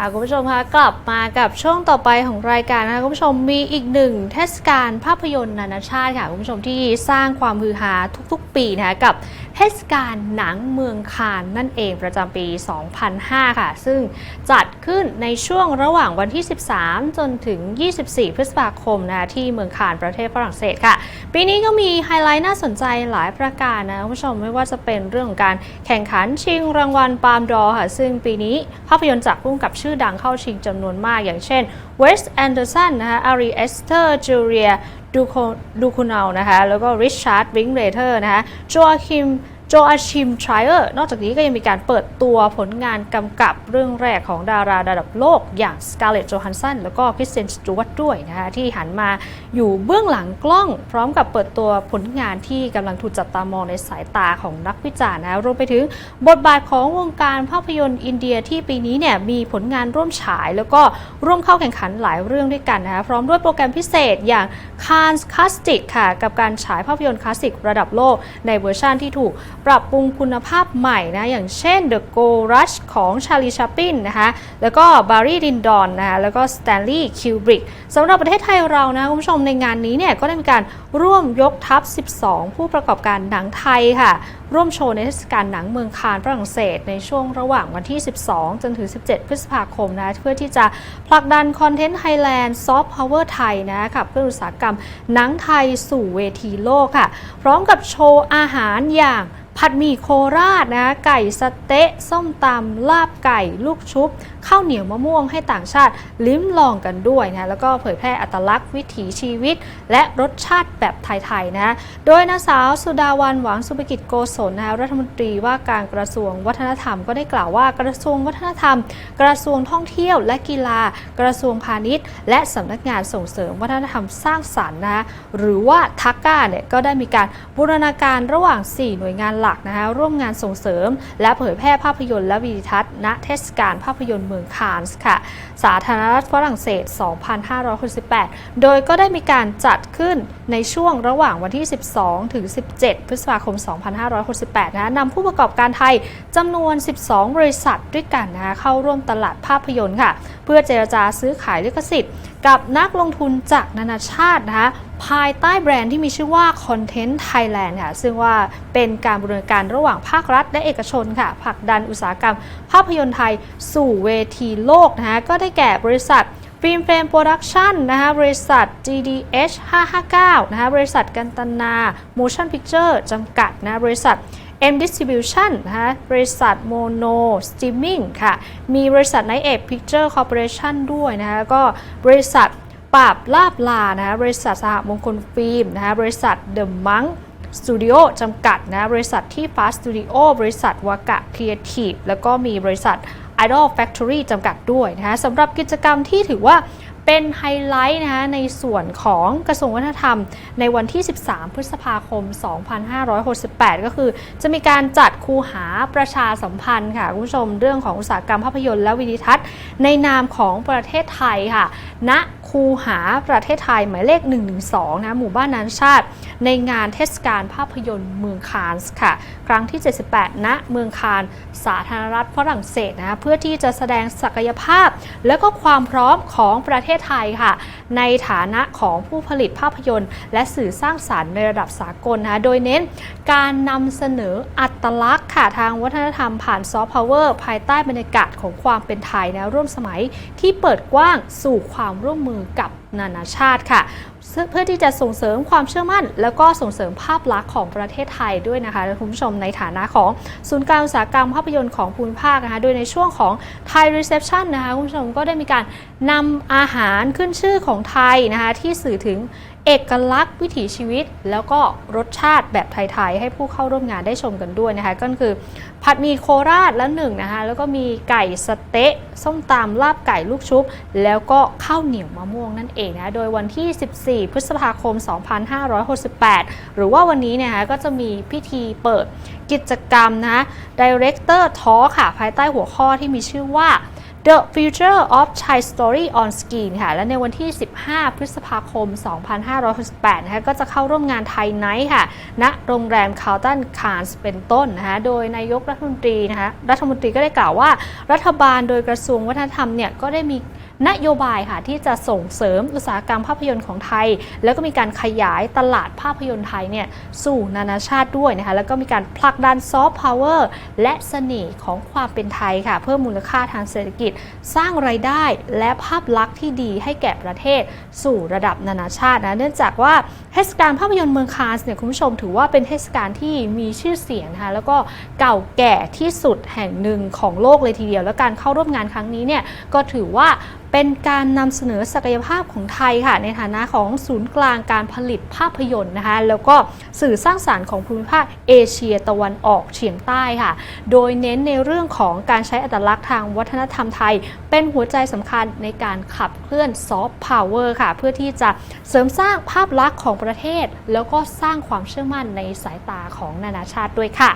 ค่ะคุณผู้ชมคะกลับมากับช่วงต่อไปของรายการนะคะคุณผู้ชมมีอีกหนึ่งเทศกาลภาพยนตร์นานาชาติค่ะคุณผู้ชมที่สร้างความฮือฮาทุกๆ ปีนะคะกับ เทศกาลหนังเมืองคานนั่นเองประจำปี 2005 ค่ะ ซึ่งจัดขึ้นในช่วงระหว่างวันที่ 13 จนถึง 24 พฤษภาคมนะที่เมืองคานประเทศฝรั่งเศสค่ะ ปีนี้ก็มีไฮไลท์น่าสนใจหลายประการนะคุณผู้ชมไม่ว่าจะเป็นเรื่องของการแข่งขันชิงรางวัลปาล์มดอค่ะ ซึ่งปีนี้ภาพยนตร์จากพุ่มกับชื่อดังเข้าชิงจำนวนมากอย่างเช่น เวสแอนเดอร์สันนะคะอารีเอสเตอร์จูเลียดูโคดูคูนลนะคะแล้วก็ริชาร์ดวิงเรเทอร์นะคะจอาคิม โจอาชิมทริเออร์นอกจากนี้ก็ยังมีการเปิดตัวผลงานกำกับเรื่องแรกของดาราระดับโลกอย่างสกาเลตโจฮันสันแล้วก็คริสเตนสจวตด้วยนะคะที่หันมาอยู่เบื้องหลังกล้อง พร้อมกับเปิดตัวผลงานที่กำลังถูกจับตามองในสายตาของนักวิจารณ์นะรวมไปถึงบทบาทของวงการภาพยนตร์อินเดียที่ปีนี้เนี่ยมีผลงานร่วมฉาย แล้วก็ร่วมเข้าแข่งขันหลายเรื่องด้วยกันนะคะพร้อมด้วยโปรแกรมพิเศษอย่าง Cannes Classic ค่ะกับการฉายภาพยนตร์คลาสสิกระดับโลกในเวอร์ชันที่ถูกปรับปรุงคุณภาพใหม่นะอย่างเช่น The Gold Rush ของชาลีช a ป l ินนะคะแล้วก็บารีดินดอนนะคะแล้วก็สแตนลีย์คิวบริกสำหรับประเทศไทยเรานะคุณผู้ชมในงานนี้เนี่ยก็ได้มีการร่วมยกทัพ 12 ผู้ประกอบการหนังไทยค่ะ ร่วมโชว์ในเทศกาลหนังเมืองคานฝรั่งเศส ในช่วงระหว่างวันที่ 12 จนถึง 17 พฤษภาคมนะเพื่อที่จะผลักดันคอนเทนต์ไทยแลนด์ซอฟต์พาวเวอร์ไทยนะขับเคลื่อนอุตสาหกรรมหนังไทยสู่เวทีโลกค่ะ พร้อมกับโชว์อาหารอย่างผัดหมี่โคราชนะไก่สเต๊ะส้มตำลาบไก่ ลูกชุบข้าวเหนียวมะม่วงให้ต่างชาติลิ้มลองกันด้วยนะแล้วก็เผยแพร่อัตลักษณ์วิถีชีวิต และรสชาติแบบไทยๆนะโดยนางสาวสุดาวันหวังสุภกิจโกศลนะรัฐมนตรีว่าการกระทรวงวัฒนธรรมก็ได้กล่าวว่ากระทรวงวัฒนธรรม กระทรวงท่องเที่ยวและกีฬา กระทรวงพาณิชย์ และสำนักงานส่งเสริมวัฒนธรรมสร้างสรรค์นะหรือว่าทักก้าเนี่ยก็ได้มีการบูรณาการระหว่าง 4 หน่วยงานหลักนะคะร่วมงานส่งเสริม และเผยแพร่ภาพยนตร์และวิดีทัศน์ณเทศกาลภาพยนตร์เมืองคานส์ค่ะ สาธารณรัฐฝรั่งเศส 2568 โดยก็ได้มีการจัดขึ้นในช่วงระหว่างวันที่ 12 ถึง 17 พฤษภาคม 2568 นะนำผู้ประกอบการไทยจำนวน 12 บริษัทด้วยกันนะคะเข้าร่วมตลาดภาพยนตร์ค่ะ เพื่อเจรจาซื้อขายลิขสิทธิ์กับนักลงทุนจากนานาชาตินะคะภายใต้แบรนด์ที่มีชื่อว่า Content Thailand ค่ะ ซึ่งว่าเป็นการบริการการระหว่างภาครัฐและเอกชนค่ะผลักดันอุตสาหกรรม ภาพยนตร์ไทยสู่เวทีโลกนะคะก็ได้แก่บริษัทฟิล์มเฟรมโปรดักชันนะคะบริษัท GDH 559นะคะบริษัทกันตนา Motion Picture จำกัดนะบริษัท M Distribution นะคะบริษัท Mono Streaming ค่ะ มีบริษัท Night Age Picture Corporation ด้วยนะคะก็บริษัทปราบลาบลานะคะบริษัทสหมงคลฟิล์มนะคะบริษัท The Monk สตูดิโอจำกัดนะบริษัทที่ฟ้าสตูดิโอบริษัทวากะครีเอทีฟแล้วก็มีบริษัท Idol Factory จำกัดด้วยนะคะสำหรับกิจกรรมที่ถือว่า เป็นไฮไลท์นะคะในส่วนของกระทรวงวัฒนธรรม ในวันที่ 13 พฤษภาคม 2568 ก็คือจะมีการจัดคูหาประชาสัมพันธ์ค่ะคุณผู้ชมเรื่องของอุตสาหกรรมภาพยนตร์และวิดีทัศน์ ในนามของประเทศไทยค่ะณ คูหาประเทศไทยหมายเลข 112 นะหมู่บ้านนานาชาติ ในงานเทศกาลภาพยนตร์เมืองคานส์ค่ะ ครั้งที่ 78 ณ เมืองคานส์สาธารณรัฐฝรั่งเศสนะเพื่อที่จะแสดงศักยภาพ และก็ความพร้อมของประเทศไทยค่ะ ในฐานะของผู้ผลิตภาพยนตร์ และสื่อสร้างสารรค์ในระดับสากลนะคะโดยเน้นการนำเสนออัตลักษณ์ ค่ะทางวัฒนธรรมผ่านซอฟต์พาวเวอร์ภายใต้บรรยากาศของความเป็นไทยแนะร่วมสมัยที่เปิดกว้างสู่ความร่วมมือกับนานาชาติค่ะ เพื่อที่จะส่งเสริมความเชื่อมั่น แล้วก็ส่งเสริมภาพลักษณ์ของประเทศไทยด้วยนะคะคุณผู้ชมในฐานะของศูนย์การอุตสาหกรรมภาพยนตร์ของภูมิภาคนะคะโดยในช่วงของ Thai Reception นะคะคุณผู้ชมก็ได้มีการนำอาหารขึ้นชื่อของไทยนะคะที่สื่อถึง เอกลักษณ์วิถีชีวิต แล้วก็รสชาติแบบไทยๆให้ผู้เข้าร่วมงานได้ชมกันด้วยนะคะ ก็คือผัดหมี่โคราชแล้วหนึ่งนะคะ แล้วก็มีไก่สเต๊ะส้มตำลาบไก่ลูกชุบ แล้วก็ข้าวเหนียวมะม่วงนั่นเองนะ โดยวันที่ 14 พฤษภาคม 2568 หรือว่าวันนี้เนี่ยะคะก็จะมีพิธีเปิดกิจกรรมนะ Director Talk ค่ะ ภายใต้หัวข้อที่มีชื่อว่า The Future of Thai Story on Screen ค่ะ และในวันที่ 15 พฤษภาคม 2568นะคะก็จะเข้าร่วมงานไทยไนท์ค่ะ ณ โรงแรมคาร์ตันคาร์สเป็นต้นนะคะ โดยนายกรัฐมนตรีนะคะ รัฐมนตรีก็ได้กล่าวว่า รัฐบาลโดยกระทรวงวัฒนธรรมเนี่ยก็ได้มี นโยบายค่ะที่จะส่งเสริมอุตสาหกรรมภาพยนตร์ของไทย แล้วก็มีการขยายตลาดภาพยนตร์ไทยเนี่ยสู่นานาชาติด้วยนะคะแล้วก็มีการผลักดันซอฟต์พาวเวอร์และเสน่ห์ของความเป็นไทยค่ะ เพิ่มมูลค่าทางเศรษฐกิจ สร้างไรายได้และภาพลักษณ์ที่ดีให้แก่ประเทศสู่ระดับนานาชาตินะเนื่องจากว่าเทศกาลภาพยนตร์เมืองคานส์เนี่ยคุณผู้ชมถือว่าเป็นเทศกาลที่มีชื่อเสียงนะคะแล้วก็เก่าแก่ที่สุดแห่งหนึ่งของโลกเลยทีเดียว และการเข้าร่วมงานครั้งนี้เนี่ยก็ถือว่าเป็นการนำเสนอศักยภาพของไทยค่ะ ในฐานะของศูนย์กลางการผลิตภาพยนตร์นะคะ แล้วก็สื่อสร้างสารรค์ของภูมิภาคเอเชียตะวันออกเฉียงใต้ค่ะ โดยเน้นในเรื่องของการใช้อัตลักษณ์ทางวัฒนธรรมไทย เป็นหัวใจสำคัญในการขับเคลื่อนซอฟต์พาวเวอร์ค่ะ เพื่อที่จะเสริมสร้างภาพลักษณ์ของประเทศ แล้วก็สร้างความเชื่อมั่นในสายตาของนานาชาติด้วยค่ะ